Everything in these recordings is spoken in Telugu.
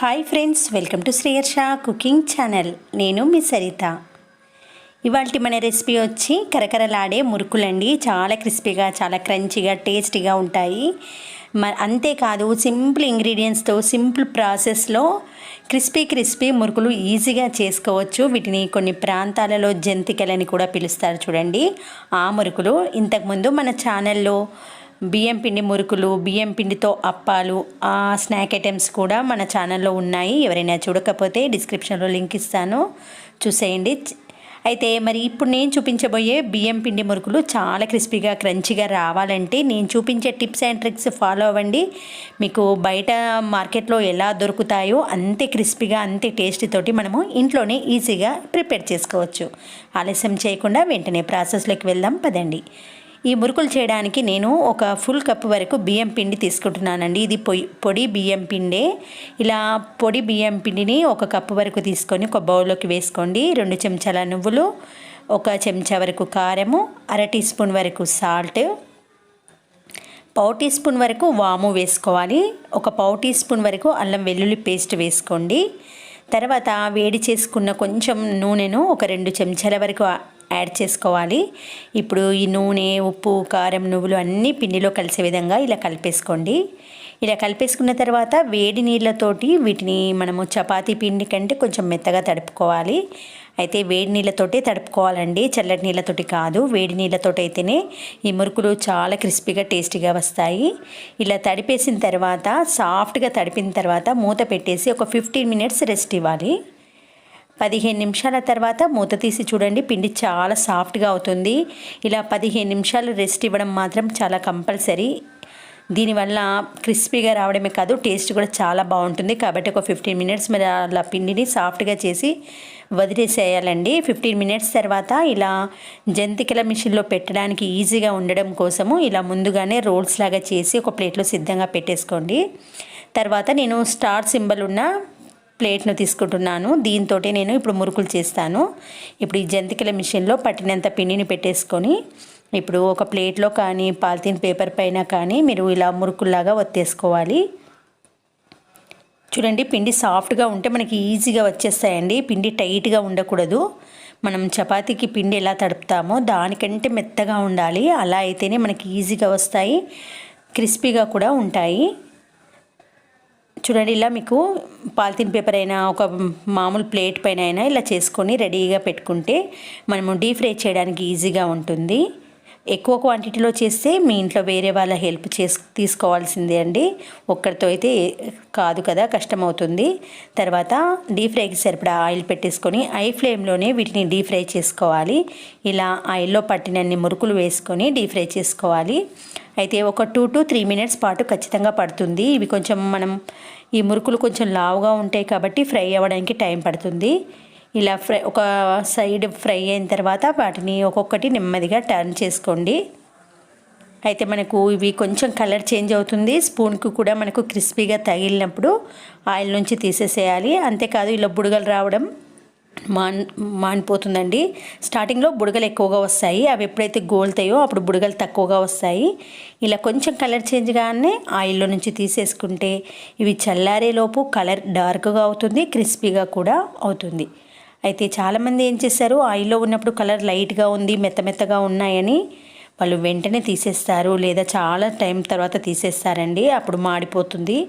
హాయ్ ఫ్రెండ్స్ వెల్కమ్ టు శ్రీయర్ష కుకింగ్ ఛానల్. నేను మీ సరిత. ఇవాళ మన రెసిపీ వచ్చి కరకరలాడే మురుకులండి. చాలా క్రిస్పీగా చాలా క్రంచీగా టేస్టీగా ఉంటాయి. మ అంతేకాదు సింపుల్ ఇంగ్రీడియంట్స్తో సింపుల్ ప్రాసెస్లో క్రిస్పీ క్రిస్పీ మురుకులు ఈజీగా చేసుకోవచ్చు. వీటిని కొన్ని ప్రాంతాలలో జంతికలని కూడా పిలుస్తారు చూడండి. ఆ మురుకులు ఇంతకుముందు మన ఛానల్లో బియ్యం పిండి మురుకులు బియ్యం పిండితో అప్పాలు ఆ స్నాక్ ఐటమ్స్ కూడా మన ఛానల్లో ఉన్నాయి. ఎవరైనా చూడకపోతే డిస్క్రిప్షన్లో లింక్ ఇస్తాను. చూసేయండి. అయితే మరి ఇప్పుడు నేను చూపించబోయే బియ్యం పిండి మురుకులు చాలా క్రిస్పీగా క్రంచిగా రావాలంటే నేను చూపించే టిప్స్ అండ్ ట్రిక్స్ ఫాలో అవ్వండి. మీకు బయట మార్కెట్లో ఎలా దొరుకుతాయో అంతే క్రిస్పీగా అంతే టేస్ట్ తోటి మనము ఇంట్లోనే ఈజీగా ప్రిపేర్ చేసుకోవచ్చు. ఆలస్యం చేయకుండా వెంటనే ప్రాసెస్లోకి వెళ్దాం. పదండి. ఈ మురుకులు చేయడానికి నేను ఒక ఫుల్ కప్ వరకు బియ్యం పిండి తీసుకుంటున్నానండి. ఇది పొయ్యి పొడి బియ్యం పిండే. ఇలా పొడి బియ్యం పిండిని ఒక కప్పు వరకు తీసుకొని ఒక బౌల్లోకి వేసుకోండి. రెండు చెంచాల నువ్వులు ఒక చెంచా వరకు కారము అర టీ స్పూన్ వరకు సాల్ట్ పావు టీ స్పూన్ వరకు వాము వేసుకోవాలి. ఒక పావు టీ స్పూన్ వరకు అల్లం వెల్లుల్లి పేస్ట్ వేసుకోండి. తర్వాత వేడి చేసుకున్న కొంచెం నూనెను ఒక రెండు చెంచాల వరకు యాడ్ చేసుకోవాలి. ఇప్పుడు ఈ నూనె ఉప్పు కారం నువ్వులు అన్నీ పిండిలో కలిసే విధంగా ఇలా కలిపేసుకోండి. ఇలా కలిపేసుకున్న తర్వాత వేడి నీళ్ళతోటి వీటిని మనము చపాతీ పిండి కంటే కొంచెం మెత్తగా తడుపుకోవాలి. అయితే వేడి నీళ్ళతోటే తడుపుకోవాలండి. చల్లటి నీళ్ళతోటి కాదు. వేడి నీళ్ళతోటి అయితేనే ఈ మురుకులు చాలా క్రిస్పీగా టేస్టీగా వస్తాయి. ఇలా తడిపేసిన తర్వాత సాఫ్ట్గా తడిపిన తర్వాత మూత పెట్టేసి ఒక ఫిఫ్టీన్ మినిట్స్ రెస్ట్ ఇవ్వాలి. పదిహేను నిమిషాల తర్వాత మూత తీసి చూడండి. పిండి చాలా సాఫ్ట్గా అవుతుంది. ఇలా పదిహేను నిమిషాలు రెస్ట్ ఇవ్వడం మాత్రం చాలా కంపల్సరీ. దీనివల్ల క్రిస్పీగా రావడమే కాదు టేస్ట్ కూడా చాలా బాగుంటుంది. కాబట్టి ఒక ఫిఫ్టీన్ మినిట్స్ మరి అలా పిండిని సాఫ్ట్గా చేసి వదిలేసేయాలండి. ఫిఫ్టీన్ మినిట్స్ తర్వాత ఇలా జంతికల మిషన్లో పెట్టడానికి ఈజీగా ఉండడం కోసము ఇలా ముందుగానే రోల్స్ లాగా చేసి ఒక ప్లేట్లో సిద్ధంగా పెట్టేసుకోండి. తర్వాత నేను స్టార్ సింబల్ ఉన్న ప్లేట్ను తీసుకుంటున్నాను. దీంతో నేను ఇప్పుడు మురుకులు చేస్తాను. ఇప్పుడు ఈ జంతికల మిషన్లో పట్టినంత పిండిని పెట్టేసుకొని ఇప్పుడు ఒక ప్లేట్లో కానీ పాలిథిన్ పేపర్ పైన కానీ మీరు ఇలా మురుకుల్లాగా ఒత్తేసుకోవాలి. చూడండి పిండి సాఫ్ట్గా ఉంటే మనకి ఈజీగా వచ్చేస్తాయండి. పిండి టైట్గా ఉండకూడదు. మనం చపాతీకి పిండి ఎలా తడుపుతామో దానికంటే మెత్తగా ఉండాలి. అలా అయితేనే మనకి ఈజీగా వస్తాయి. క్రిస్పీగా కూడా ఉంటాయి. చూడండి ఇలా మీకు పాలిథిన్ పేపర్ అయినా ఒక మామూలు ప్లేట్ పైన అయినా ఇలా చేసుకొని రెడీగా పెట్టుకుంటే మనము డీప్ ఫ్రై చేయడానికి ఈజీగా ఉంటుంది. ఎక్కువ క్వాంటిటీలో చేస్తే మీ ఇంట్లో వేరే వాళ్ళ హెల్ప్ చేసు తీసుకోవాల్సిందే అండి. ఒక్కరితో అయితే కాదు కదా కష్టమవుతుంది తర్వాత డీప్ ఫ్రైకి సరిపడా ఆయిల్ పెట్టేసుకొని ఐ ఫ్లేమ్లోనే వీటిని డీప్ ఫ్రై చేసుకోవాలి. ఇలా ఆయిల్లో పట్టినన్ని మురుకులు వేసుకొని డీప్ ఫ్రై చేసుకోవాలి. అయితే ఒక టూ టు త్రీ మినిట్స్ పాటు ఖచ్చితంగా పడుతుంది. ఇవి కొంచెం మనం ఈ మురుకులు కొంచెం లావుగా ఉంటాయి కాబట్టి ఫ్రై అవ్వడానికి టైం పడుతుంది. ఇలా ఫ్రై ఒక సైడ్ ఫ్రై అయిన తర్వాత వాటిని ఒక్కొక్కటి నెమ్మదిగా టర్న్ చేసుకోండి. అయితే మనకు ఇవి కొంచెం కలర్ చేంజ్ అవుతుంది. స్పూన్కి కూడా మనకు క్రిస్పీగా తగిలినప్పుడు ఆయిల్ నుంచి తీసేసేయాలి. అంతేకాదు ఇలా బుడగలు రావడం మాన్ మానిపోతుందండి. స్టార్టింగ్లో బుడగలు ఎక్కువగా వస్తాయి. అవి ఎప్పుడైతే గోల్తాయో అప్పుడు బుడగలు తక్కువగా వస్తాయి. ఇలా కొంచెం కలర్ చేంజ్ కానీ ఆయిల్లో నుంచి తీసేసుకుంటే ఇవి చల్లారేలోపు కలర్ డార్క్గా అవుతుంది క్రిస్పీగా కూడా అవుతుంది. అయితే చాలామంది ఏం చేస్తారు? ఆయిల్లో ఉన్నప్పుడు కలర్ లైట్గా ఉంది మెత్త మెత్తగా ఉన్నాయని వాళ్ళు వెంటనే తీసేస్తారు లేదా చాలా టైం తర్వాత తీసేస్తారండి. అప్పుడు మాడిపోతుంది.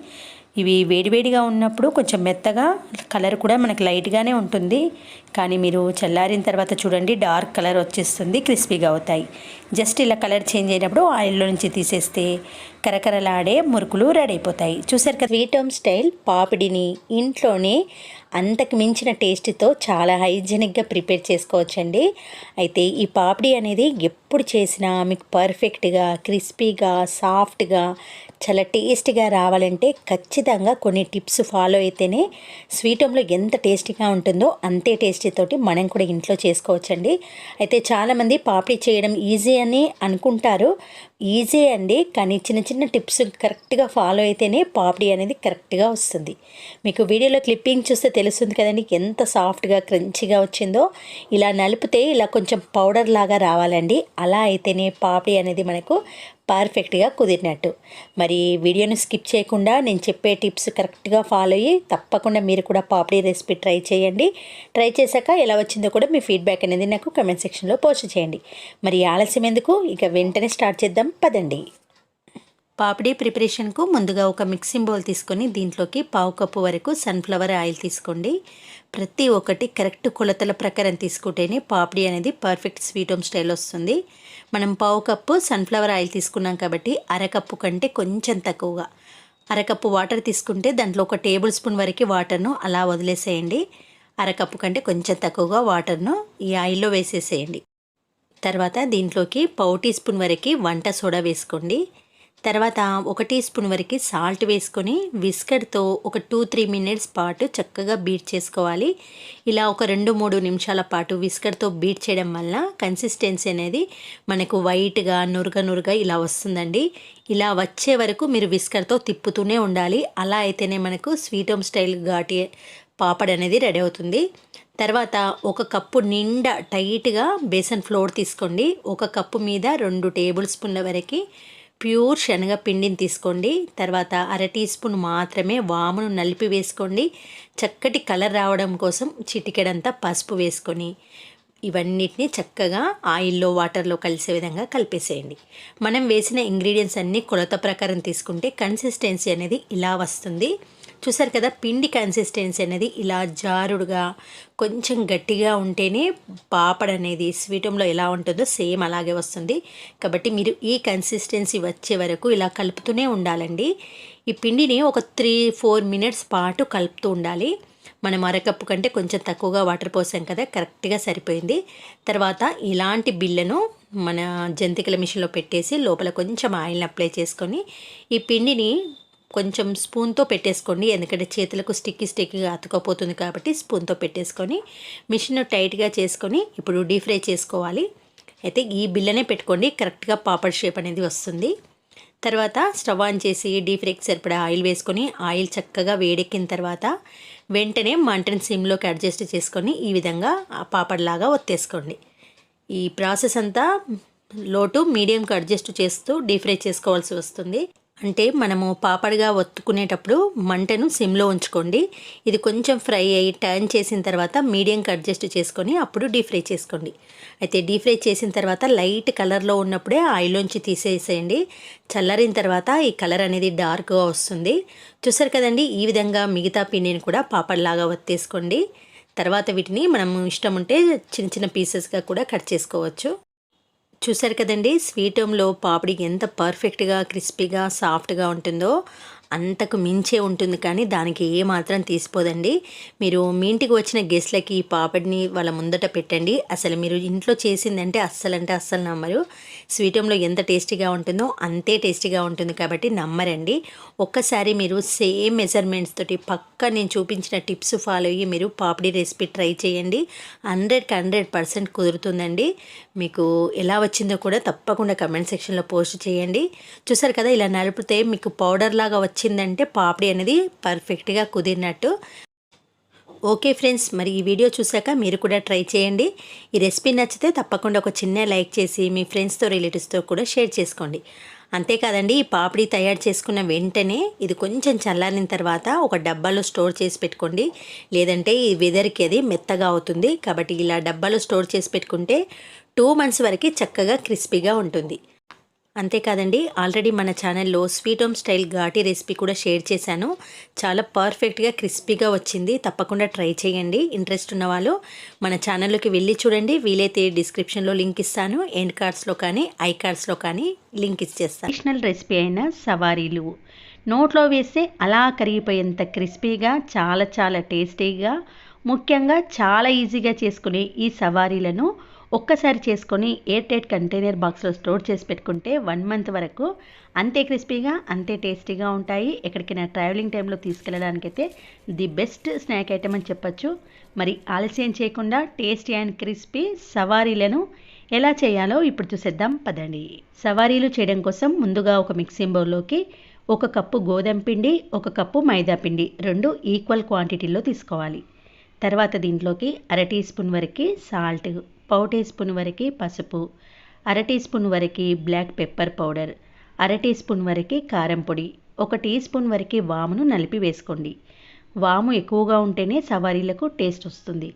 ఇవి వేడివేడిగా ఉన్నప్పుడు కొంచెం మెత్తగా కలర్ కూడా మనకి లైట్గానే ఉంటుంది. కానీ మీరు చల్లారిన తర్వాత చూడండి డార్క్ కలర్ వచ్చేస్తుంది క్రిస్పీగా అవుతాయి. జస్ట్ ఇలా కలర్ చేంజ్ అయినప్పుడు ఆయిల్లో నుంచి తీసేస్తే కరకరలాడే మురుకులు రెడీ అయిపోతాయి. చూసారు కదా స్వీట్ హోమ్ స్టైల్ పాపిడిని ఇంట్లోనే అంతకు మించిన టేస్ట్తో చాలా హైజెనిక్గా ప్రిపేర్ చేసుకోవచ్చండి. అయితే ఈ పాపిడి అనేది ఎప్పుడు చేసినా మీకు పర్ఫెక్ట్గా క్రిస్పీగా సాఫ్ట్గా చాలా టేస్టీగా రావాలంటే ఖచ్చితంగా కొన్ని టిప్స్ ఫాలో అయితేనే స్వీట్ హోమ్లో ఎంత టేస్టీగా ఉంటుందో అంతే టేస్టీతోటి మనం కూడా ఇంట్లో చేసుకోవచ్చండి. అయితే చాలామంది పాపిడి చేయడం ఈజీ అని అనుకుంటారు. ఈజీ అండి కానీ చిన్న చిన్న టిప్స్ కరెక్ట్గా ఫాలో అయితేనే పాపిడి అనేది కరెక్ట్గా వస్తుంది. మీకు వీడియోలో క్లిప్పింగ్ చూస్తే తెలుస్తుంది కదండి ఎంత సాఫ్ట్గా క్రంచిగా వచ్చిందో. ఇలా నలిపితే ఇలా కొంచెం పౌడర్ లాగా రావాలండి. అలా అయితేనే పాపిడి అనేది మనకు పర్ఫెక్ట్గా కుదిరినట్టు. మరి వీడియోను స్కిప్ చేయకుండా నేను చెప్పే టిప్స్ కరెక్ట్గా ఫాలో అయ్యి తప్పకుండా మీరు కూడా పాపడీ రెసిపీ ట్రై చేయండి. ట్రై చేశాక ఎలా వచ్చిందో కూడా మీ ఫీడ్బ్యాక్ అనేది నాకు కమెంట్ సెక్షన్లో పోస్ట్ చేయండి. మరి ఆలస్యం ఎందుకు? ఇక వెంటనే స్టార్ట్ చేద్దాం. పదండి. పాపిడి ప్రిపరేషన్కు ముందుగా ఒక మిక్సింగ్ బౌల్ తీసుకొని దీంట్లోకి పావు కప్పు వరకు సన్ఫ్లవర్ ఆయిల్ తీసుకోండి. ప్రతి ఒక్కటి కరెక్ట్ కొలతల ప్రకారం తీసుకుంటేనే పాపిడి అనేది పర్ఫెక్ట్ స్వీట్ హోమ్ స్టైల్ వస్తుంది. మనం పావు కప్పు సన్ఫ్లవర్ ఆయిల్ తీసుకున్నాం కాబట్టి అరకప్పు కంటే కొంచెం తక్కువగా. అరకప్పు వాటర్ తీసుకుంటే దాంట్లో ఒక టేబుల్ స్పూన్ వరకు వాటర్ను అలా వదిలేసేయండి. అరకప్పు కంటే కొంచెం తక్కువగా వాటర్ను ఈ ఆయిల్లో వేసేసేయండి. తర్వాత దీంట్లోకి పావు టీ స్పూన్ వరకు వంట సోడా వేసుకోండి. తర్వాత ఒక టీ స్పూన్ వరకు సాల్ట్ వేసుకొని విస్కర్తో ఒక టూ త్రీ మినిట్స్ పాటు చక్కగా బీట్ చేసుకోవాలి. ఇలా ఒక రెండు మూడు నిమిషాల పాటు విస్కర్తో బీట్ చేయడం వల్ల కన్సిస్టెన్సీ అనేది మనకు వైట్గా నురగ నురగ ఇలా వస్తుందండి. ఇలా వచ్చే వరకు మీరు విస్కర్తో తిప్పుతూనే ఉండాలి. అలా అయితేనే మనకు స్వీట్ హోమ్ స్టైల్ ఘాటి పాపడ్ అనేది రెడీ అవుతుంది. తర్వాత ఒక కప్పు నిండా టైట్గా బేసన్ ఫ్లోర్ తీసుకోండి. ఒక కప్పు మీద రెండు టేబుల్ స్పూన్ల వరకు ప్యూర్ శనగ పిండిని తీసుకోండి. తర్వాత అర టీ స్పూన్ మాత్రమే వామును నలిపి వేసుకోండి. చక్కటి కలర్ రావడం కోసం చిటికెడంతా పసుపు వేసుకొని ఇవన్నిటిని చక్కగా ఆయిల్లో వాటర్లో కలిసే విధంగా కలిపేసేయండి. మనం వేసిన ఇంగ్రీడియంట్స్ అన్నీ కొలత ప్రకారం తీసుకుంటే కన్సిస్టెన్సీ అనేది ఇలా వస్తుంది. చూసారు కదా పిండి కన్సిస్టెన్సీ అనేది ఇలా జారుడుగా కొంచెం గట్టిగా ఉంటేనే పాపడ్ అనేది స్వీటంలో ఎలా ఉంటుందో సేమ్ అలాగే వస్తుంది. కాబట్టి మీరు ఈ కన్సిస్టెన్సీ వచ్చే వరకు ఇలా కలుపుతూనే ఉండాలండి. ఈ పిండిని ఒక త్రీ ఫోర్ మినిట్స్ పాటు కలుపుతూ ఉండాలి. మనం అరకప్పు కంటే కొంచెం తక్కువగా వాటర్ పోసాం కదా కరెక్ట్గా సరిపోయింది. తర్వాత ఇలాంటి బిళ్ళను మన జంతికల మిషన్లో పెట్టేసి లోపల కొంచెం ఆయిల్ని అప్లై చేసుకొని ఈ పిండిని కొంచెం స్పూన్తో పెట్టేసుకోండి. ఎందుకంటే చేతులకు స్టిక్కి స్టిక్గా అతుకపోతుంది కాబట్టి స్పూన్తో పెట్టేసుకొని మిషన్ టైట్గా చేసుకొని ఇప్పుడు డీప్ ఫ్రై చేసుకోవాలి. అయితే ఈ బిల్లనే పెట్టుకోండి. కరెక్ట్గా పాపడ్ షేప్ అనేది వస్తుంది. తర్వాత స్టవ్ ఆన్ చేసి డీప్ ఫ్రైకి సరిపడా ఆయిల్ వేసుకొని ఆయిల్ చక్కగా వేడెక్కిన తర్వాత వెంటనే మంటని సిమ్లోకి అడ్జస్ట్ చేసుకొని ఈ విధంగా పాపడ్లాగా ఒత్తేసుకోండి. ఈ ప్రాసెస్ అంతా లోటు మీడియంకి అడ్జస్ట్ చేస్తూ డీప్ ఫ్రై చేసుకోవాల్సి వస్తుంది. అంటే మనము పాపడిగా ఒత్తుకునేటప్పుడు మంటను సిమ్లో ఉంచుకోండి. ఇది కొంచెం ఫ్రై అయ్యి టర్న్ చేసిన తర్వాత మీడియంకి అడ్జస్ట్ చేసుకొని అప్పుడు డీప్ ఫ్రై చేసుకోండి. అయితే డీప్ ఫ్రై చేసిన తర్వాత లైట్ కలర్లో ఉన్నప్పుడే ఆయిల్లోంచి తీసేసేయండి. చల్లరిన తర్వాత ఈ కలర్ అనేది డార్క్గా వస్తుంది. చూసారు కదండి ఈ విధంగా మిగతా పిండిని కూడా పాపడ్లాగా ఒత్తేసుకోండి. తర్వాత వీటిని మనం ఇష్టం ఉంటే చిన్న చిన్న పీసెస్గా కూడా కట్ చేసుకోవచ్చు. చూసారు కదండి స్వీట్ హోమ్లో పాపిడి ఎంత పర్ఫెక్ట్గా క్రిస్పీగా సాఫ్ట్గా ఉంటుందో అంతకు మించే ఉంటుంది. కానీ దానికి ఏ మాత్రం తీసిపోదండి. మీరు మీ ఇంటికి వచ్చిన గెస్ట్లకి ఈ పాపడిని వాళ్ళ ముందట పెట్టండి. అసలు మీరు ఇంట్లో చేసిందంటే అస్సలంటే అస్సలు నమ్మరు. స్వీటంలో ఎంత టేస్టీగా ఉంటుందో అంతే టేస్టీగా ఉంటుంది కాబట్టి నమ్మరండి. ఒక్కసారి మీరు సేమ్ మెజర్మెంట్స్ తోటి పక్క నేను చూపించిన టిప్స్ ఫాలో అయ్యి మీరు పాపిడి రెసిపీ ట్రై చేయండి. హండ్రెడ్కి హండ్రెడ్ పర్సెంట్ కుదురుతుందండి. మీకు ఎలా వచ్చిందో కూడా తప్పకుండా కమెంట్ సెక్షన్లో పోస్ట్ చేయండి. చూసారు కదా ఇలా నలిపితే మీకు పౌడర్ లాగా వచ్చిందంటే పాపిడి అనేది పర్ఫెక్ట్గా కుదిరినట్టు. ఓకే ఫ్రెండ్స్ మరి ఈ వీడియో చూసాక మీరు కూడా ట్రై చేయండి. ఈ రెసిపీ నచ్చితే తప్పకుండా ఒక చిన్న లైక్ చేసి మీ ఫ్రెండ్స్తో రిలేటివ్స్తో కూడా షేర్ చేసుకోండి. అంతేకాదండి ఈ పాపిడి తయారు చేసుకున్న వెంటనే ఇది కొంచెం చల్లారిన తర్వాత ఒక డబ్బాలో స్టోర్ చేసి పెట్టుకోండి. లేదంటే ఈ వెదర్కి అది మెత్తగా అవుతుంది. కాబట్టి ఇలా డబ్బాలో స్టోర్ చేసి పెట్టుకుంటే టూ మంత్స్ వరకు చక్కగా క్రిస్పీగా ఉంటుంది. అంతేకాదండి ఆల్రెడీ మన ఛానల్లో స్వీట్ హోమ్ స్టైల్ ఘాటీ రెసిపీ కూడా షేర్ చేశాను. చాలా పర్ఫెక్ట్గా క్రిస్పీగా వచ్చింది. తప్పకుండా ట్రై చేయండి. ఇంట్రెస్ట్ ఉన్న వాళ్ళు మన ఛానల్లోకి వెళ్ళి చూడండి. వీలైతే డిస్క్రిప్షన్లో లింక్ ఇస్తాను. ఎండ్ కార్డ్స్లో కానీ ఐ కార్డ్స్లో కానీ లింక్ ఇచ్చేస్తాను. ట్రెడిషనల్ రెసిపీ అయిన సవారీలు. నోట్లో వేస్తే అలా కరిగిపోయేంత క్రిస్పీగా చాలా చాలా టేస్టీగా ముఖ్యంగా చాలా ఈజీగా చేసుకునే ఈ సవారీలను ఒక్కసారి చేసుకొని ఎయిర్ టైట్ కంటైనర్ బాక్స్లో స్టోర్ చేసి పెట్టుకుంటే వన్ మంత్ వరకు అంతే క్రిస్పీగా అంతే టేస్టీగా ఉంటాయి. ఎక్కడికైనా ట్రావెలింగ్ టైంలో తీసుకెళ్ళడానికైతే ది బెస్ట్ స్నాక్ ఐటమ్ అని చెప్పచ్చు. మరి ఆలస్యం చేయకుండా టేస్టీ అండ్ క్రిస్పీ సవారీలను ఎలా చేయాలో ఇప్పుడు చూసేద్దాం. పదండి. సవారీలు చేయడం కోసం ముందుగా ఒక మిక్సింగ్ బౌల్లోకి ఒక కప్పు గోధుమ పిండి ఒక కప్పు మైదా పిండి రెండు ఈక్వల్ క్వాంటిటీలో తీసుకోవాలి. తర్వాత దీంట్లోకి అర టీ స్పూన్ వరకు సాల్ట్ పావు టీ స్పూన్ వరకు పసుపు అర టీ స్పూన్ వరకు బ్లాక్ పెప్పర్ పౌడర్ అర టీ స్పూన్ వరకు కారం పొడి ఒక టీ స్పూన్ వరకు వామును నలిపి వేసుకోండి. వాము ఎక్కువగా ఉంటేనే సవారీలకు టేస్ట్ వస్తుంది.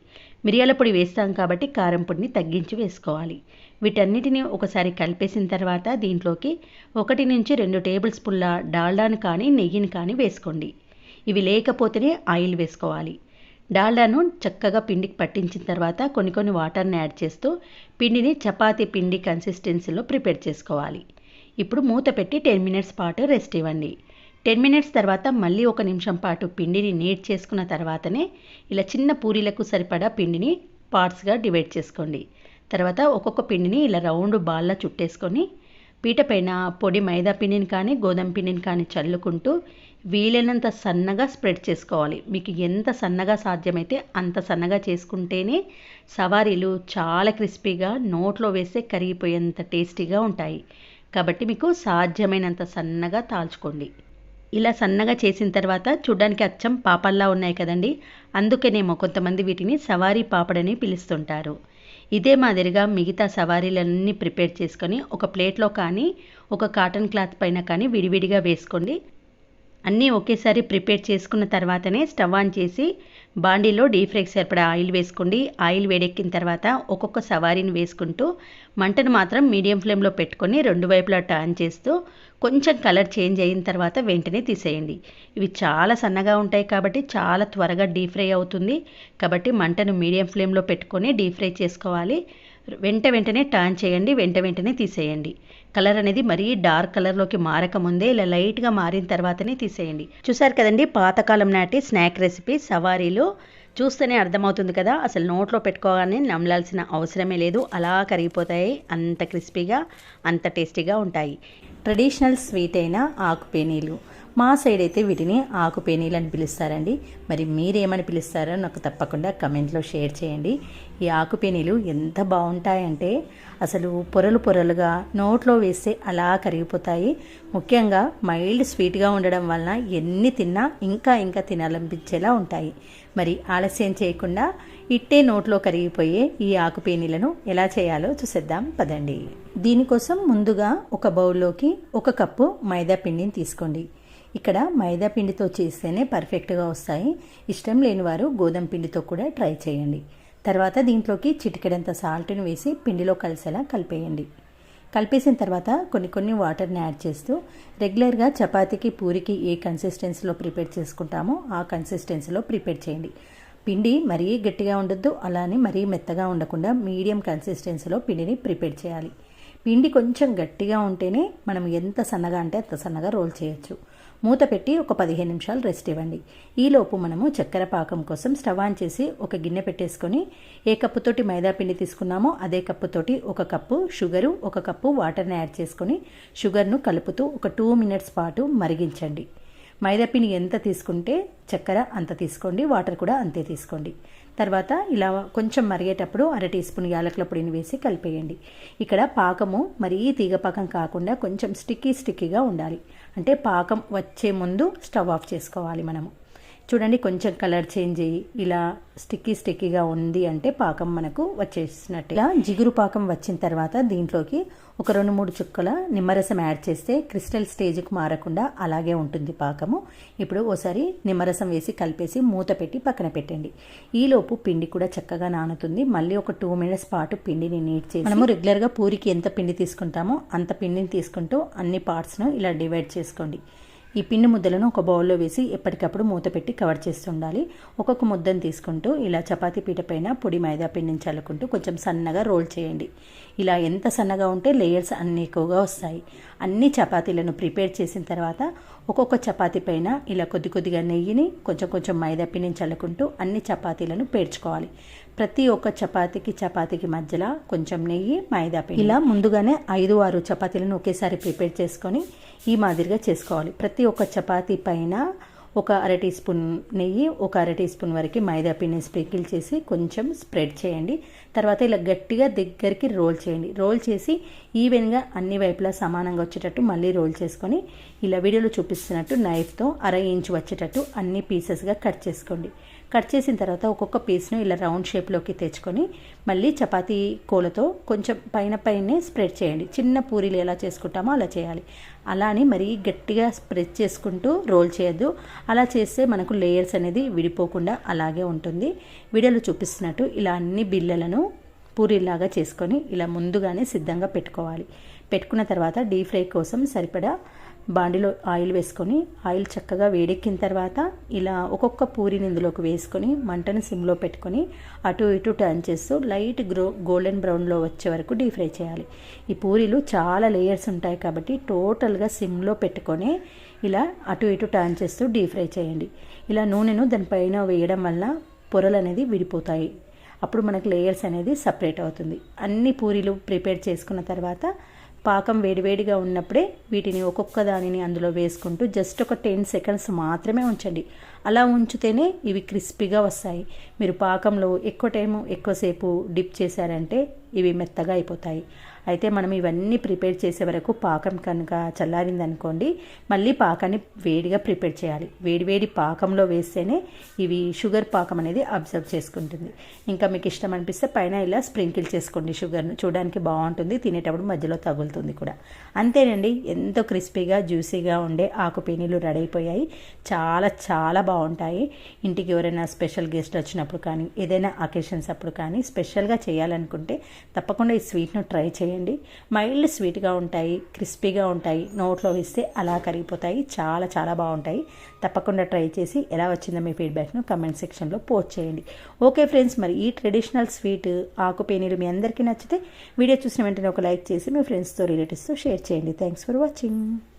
మిరియాల పొడి వేస్తాం కాబట్టి కారం పొడిని తగ్గించి వేసుకోవాలి. వీటన్నిటిని ఒకసారి కలిపేసిన తర్వాత దీంట్లోకి ఒకటి నుంచి రెండు టేబుల్ స్పూన్ల డాల్డాను కానీ నెయ్యిని కానీ వేసుకోండి. ఇవి లేకపోతేనే ఆయిల్ వేసుకోవాలి. డాల్డాను చక్కగా పిండికి పట్టించిన తర్వాత కొన్ని కొన్ని వాటర్ని యాడ్ చేస్తూ పిండిని చపాతీ పిండి కన్సిస్టెన్సీలో ప్రిపేర్ చేసుకోవాలి. ఇప్పుడు మూత పెట్టి టెన్ మినిట్స్ పాటు రెస్ట్ ఇవ్వండి. టెన్ మినిట్స్ తర్వాత మళ్ళీ ఒక నిమిషం పాటు పిండిని నీట్ చేసుకున్న తర్వాతనే ఇలా చిన్న పూరీలకు సరిపడా పిండిని పార్ట్స్గా డివైడ్ చేసుకోండి. తర్వాత ఒక్కొక్క పిండిని ఇలా రౌండ్ బాల్లా చుట్టేసుకొని పీట పైన పొడి మైదా పిండిని కానీ గోధుమ పిండిని కానీ చల్లుకుంటూ వీలైనంత సన్నగా స్ప్రెడ్ చేసుకోవాలి. మీకు ఎంత సన్నగా సాధ్యమైతే అంత సన్నగా చేసుకుంటేనే సవారీలు చాలా క్రిస్పీగా నోట్లో వేస్తే కరిగిపోయేంత టేస్టీగా ఉంటాయి. కాబట్టి మీకు సాధ్యమైనంత సన్నగా తాల్చుకోండి. ఇలా సన్నగా చేసిన తర్వాత చూడ్డానికి అచ్చం పాపల్లా ఉన్నాయి కదండి. అందుకనేమో కొంతమంది వీటిని సవారీ పాపడని పిలుస్తుంటారు. ఇదే మాదిరిగా మిగతా సవారీలన్నీ ప్రిపేర్ చేసుకొని ఒక ప్లేట్లో కానీ ఒక కాటన్ క్లాత్ పైన కానీ విడివిడిగా వేసుకోండి. అన్నీ ఒకేసారి ప్రిపేర్ చేసుకున్న తర్వాతనే స్టవ్ ఆన్ చేసి బాండీలో డీప్ ఫ్రైకి సరిపడా ఆయిల్ వేసుకోండి. ఆయిల్ వేడెక్కిన తర్వాత ఒక్కొక్క సవారీని వేసుకుంటూ మంటను మాత్రం మీడియం ఫ్లేమ్లో పెట్టుకొని రెండు వైపులా టర్న్ చేస్తూ కొంచెం కలర్ చేంజ్ అయిన తర్వాత వెంటనే తీసేయండి. ఇవి చాలా సన్నగా ఉంటాయి కాబట్టి చాలా త్వరగా డీప్ ఫ్రై అవుతుంది. కాబట్టి మంటను మీడియం ఫ్లేమ్లో పెట్టుకొని డీప్ ఫ్రై చేసుకోవాలి. వెంట వెంటనే టర్న్ చేయండి వెంట వెంటనే తీసేయండి. కలర్ అనేది మరీ డార్క్ కలర్లోకి మారకముందే ఇలా లైట్గా మారిన తర్వాతనే తీసేయండి. చూసారు కదండి పాతకాలం నాటి స్నాక్ రెసిపీ సవారీలు చూస్తేనే అర్థమవుతుంది కదా అసలు నోట్లో పెట్టుకోగానే నమలాల్సిన అవసరమే లేదు. అలా కరిగిపోతాయి అంత క్రిస్పీగా అంత టేస్టీగా ఉంటాయి. ట్రెడిషనల్ స్వీట్ అయిన ఆకుపేనీలు. మా సైడ్ అయితే వీటిని ఆకుపేనీలు అని పిలుస్తారండి. మరి మీరేమని పిలుస్తారో నాకు తప్పకుండా కమెంట్లో షేర్ చేయండి. ఈ ఆకుపేనీలు ఎంత బాగుంటాయంటే అసలు పొరలు పొరలుగా నోట్లో వేస్తే అలా కరిగిపోతాయి. ముఖ్యంగా మైల్డ్ స్వీట్గా ఉండడం వలన ఎన్ని తిన్నా ఇంకా ఇంకా తినాలనిపించేలా ఉంటాయి. మరి ఆలస్యం చేయకుండా ఇట్టే నోట్లో కరిగిపోయే ఈ ఆకుపేనీలను ఎలా చేయాలో చూసేద్దాం పదండి. దీనికోసం ముందుగా ఒక బౌల్లోకి ఒక కప్పు మైదా పిండిని తీసుకోండి. ఇక్కడ మైదా పిండితో చేస్తేనే పర్ఫెక్ట్గా వస్తాయి. ఇష్టం లేని వారు గోధుమ పిండితో కూడా ట్రై చేయండి. తర్వాత దీంట్లోకి చిటికెడంత సాల్ట్ని వేసి పిండిలో కలిసేలా కలిపేయండి. కలిపేసిన తర్వాత కొన్ని కొన్ని వాటర్ని యాడ్ చేస్తూ రెగ్యులర్గా చపాతీకి పూరికి ఏ కన్సిస్టెన్సీలో ప్రిపేర్ చేసుకుంటామో ఆ కన్సిస్టెన్సీలో ప్రిపేర్ చేయండి. పిండి మరీ గట్టిగా ఉండొద్దు అలానే మరీ మెత్తగా ఉండకుండా మీడియం కన్సిస్టెన్సీలో పిండిని ప్రిపేర్ చేయాలి. పిండి కొంచెం గట్టిగా ఉంటేనే మనం ఎంత సన్నగా అంటే అంత సన్నగా రోల్ చేయొచ్చు. మూత పెట్టి ఒక పదిహేను నిమిషాలు రెస్ట్ ఇవ్వండి. ఈలోపు మనము చక్కెర పాకం కోసం స్టవ్ ఆన్ చేసి ఒక గిన్నె పెట్టేసుకొని ఏ కప్పుతోటి మైదా పిండి తీసుకున్నామో అదే కప్పుతోటి ఒక కప్పు షుగరు ఒక కప్పు వాటర్ని యాడ్ చేసుకొని షుగర్ను కలుపుతూ ఒక టూ మినిట్స్ పాటు మరిగించండి. మైదాపిండి ఎంత తీసుకుంటే చక్కెర అంత తీసుకోండి వాటర్ కూడా అంతే తీసుకోండి. తర్వాత ఇలా కొంచెం మరిగేటప్పుడు అర టీ స్పూన్ యాలకుల పొడిని వేసి కలిపేయండి. ఇక్కడ పాకము మరీ తీగ పాకం కాకుండా కొంచెం స్టిక్కీ స్టిక్కీగా ఉండాలి. అంటే పాకం వచ్చే ముందు స్టవ్ ఆఫ్ చేసుకోవాలి మనము. చూడండి కొంచెం కలర్ చేంజ్ అయ్యి ఇలా స్టిక్కీ స్టిక్కీగా ఉంది అంటే పాకం మనకు వచ్చేసినట్టు. ఇలా జిగురు పాకం వచ్చిన తర్వాత దీంట్లోకి ఒక రెండు మూడు చుక్కల నిమ్మరసం యాడ్ చేస్తే క్రిస్టల్ స్టేజ్కి మారకుండా అలాగే ఉంటుంది పాకము. ఇప్పుడు ఓసారి నిమ్మరసం వేసి కలిపేసి మూత పెట్టి పక్కన పెట్టండి. ఈలోపు పిండి కూడా చక్కగా నానుతుంది. మళ్ళీ ఒక టూ మినిట్స్ పాటు పిండిని నీట్ చేసి మనము రెగ్యులర్గా పూరికి ఎంత పిండి తీసుకుంటామో అంత పిండిని తీసుకుంటూ అన్ని పార్ట్స్ను ఇలా డివైడ్ చేసుకోండి. ఈ పిండి ముద్దలను ఒక బౌల్లో వేసి ఎప్పటికప్పుడు మూత పెట్టి కవర్ చేస్తుండాలి. ఒక్కొక్క ముద్దను తీసుకుంటూ ఇలా చపాతీ పీట పైన పొడి మైదా పిండిని చల్లుకుంటూ కొంచెం సన్నగా రోల్ చేయండి. ఇలా ఎంత సన్నగా ఉంటే లేయర్స్ అన్ని ఎక్కువగా వస్తాయి. అన్ని చపాతీలను ప్రిపేర్ చేసిన తర్వాత ఒక్కొక్క చపాతీ పైన ఇలా కొద్ది కొద్దిగా నెయ్యిని కొంచెం కొంచెం మైదా పిండిని చల్లుకుంటూ అన్ని చపాతీలను పేర్చుకోవాలి. ప్రతి ఒక్క చపాతీకి చపాతీకి మధ్యలో కొంచెం నెయ్యి మైదా పిండి. ఇలా ముందుగానే ఐదు ఆరు చపాతీలను ఒకేసారి ప్రిపేర్ చేసుకొని ఈ మాదిరిగా చేసుకోవాలి. ప్రతి ఒక్క చపాతీ పైన ఒక అర టీ స్పూన్ నెయ్యి ఒక అర టీ స్పూన్ వరకు మైదా పిండిని స్ప్రింకిల్ చేసి కొంచెం స్ప్రెడ్ చేయండి. తర్వాత ఇలా గట్టిగా దగ్గరికి రోల్ చేయండి. రోల్ చేసి ఈవెన్గా అన్ని వైపులా సమానంగా వచ్చేటట్టు మళ్ళీ రోల్ చేసుకొని ఇలా వీడియోలో చూపిస్తున్నట్టు నైఫ్తో అర ఇంచ్ వచ్చేటట్టు అన్ని పీసెస్గా కట్ చేసుకోండి. కట్ చేసిన తర్వాత ఒక్కొక్క పీస్ను ఇలా రౌండ్ షేప్లోకి తెచ్చుకొని మళ్ళీ చపాతీ కోలతో కొంచెం పైన పైనే స్ప్రెడ్ చేయండి. చిన్న పూరీలు ఎలా చేసుకుంటామో అలా చేయాలి. అలా అని మరీ గట్టిగా స్ప్రెడ్ చేసుకుంటూ రోల్ చేయొద్దు. అలా చేస్తే మనకు లేయర్స్ అనేది విడిపోకుండా అలాగే ఉంటుంది. వీడియోలో చూపిస్తున్నట్టు ఇలా అన్ని బిళ్ళలను పూరీలాగా చేసుకొని ఇలా ముందుగానే సిద్ధంగా పెట్టుకోవాలి. పెట్టుకున్న తర్వాత డీప్ ఫ్రై కోసం సరిపడా బాండిలో ఆయిల్ వేసుకొని ఆయిల్ చక్కగా వేడెక్కిన తర్వాత ఇలా ఒక్కొక్క పూరిని ఇందులోకి వేసుకొని మంటను సిమ్లో పెట్టుకొని అటు ఇటు టర్న్ చేస్తూ లైట్ గ్రో గోల్డెన్ బ్రౌన్లో వచ్చే వరకు డీప్ ఫ్రై చేయాలి. ఈ పూరీలు చాలా లేయర్స్ ఉంటాయి కాబట్టి టోటల్గా సిమ్లో పెట్టుకొని ఇలా అటు ఇటు టర్న్ చేస్తూ డీప్ ఫ్రై చేయండి. ఇలా నూనెను దానిపైన వేయడం వల్ల పొరలు అనేది విడిపోతాయి. అప్పుడు మనకు లేయర్స్ అనేది సపరేట్ అవుతుంది. అన్ని పూరీలు ప్రిపేర్ చేసుకున్న తర్వాత పాకం వేడివేడిగా ఉన్నప్పుడే వీటిని ఒక్కొక్క దానిని అందులో వేసుకుంటూ జస్ట్ ఒక టెన్ సెకండ్స్ మాత్రమే ఉంచండి. అలా ఉంచితేనే ఇవి క్రిస్పీగా వస్తాయి. మీరు పాకంలో ఎక్కువ టైము ఎక్కువసేపు డిప్ చేశారంటే ఇవి మెత్తగా అయిపోతాయి. అయితే మనం ఇవన్నీ ప్రిపేర్ చేసే వరకు పాకం కనుక చల్లారిందనుకోండి మళ్ళీ పాకాన్ని వేడిగా ప్రిపేర్ చేయాలి. వేడి వేడి పాకంలో వేస్తేనే ఇవి షుగర్ పాకం అనేది అబ్జర్వ్ చేసుకుంటుంది. ఇంకా మీకు ఇష్టం అనిపిస్తే పైన ఇలా స్ప్రింకిల్ చేసుకోండి షుగర్ను. చూడడానికి బాగుంటుంది తినేటప్పుడు మధ్యలో తగులుతుంది కూడా. అంతేనండి ఎంతో క్రిస్పీగా జ్యూసీగా ఉండే ఆకు పెనీలు రెడీ అయిపోయాయి. చాలా చాలా బాగుంటాయి. ఇంటికి ఎవరైనా స్పెషల్ గెస్ట్ వచ్చినప్పుడు కానీ ఏదైనా అకేషన్స్ అప్పుడు కానీ స్పెషల్గా చేయాలనుకుంటే తప్పకుండా ఈ స్వీట్ను ట్రై చేయండి. మైల్డ్ స్వీట్గా ఉంటాయి క్రిస్పీగా ఉంటాయి. నోట్లో వేస్తే అలా కరిగిపోతాయి. చాలా చాలా బాగుంటాయి. తప్పకుండా ట్రై చేసి ఎలా వచ్చిందో మీ ఫీడ్బ్యాక్ను కమెంట్ సెక్షన్లో పోస్ట్ చేయండి. ఓకే ఫ్రెండ్స్ మరి ఈ ట్రెడిషనల్ స్వీట్ ఆకు పేనీలు మీ అందరికీ నచ్చితే వీడియో చూసిన వెంటనే ఒక లైక్ చేసి మీ ఫ్రెండ్స్తో రిలేటివ్స్తో షేర్ చేయండి. Thanks for watching.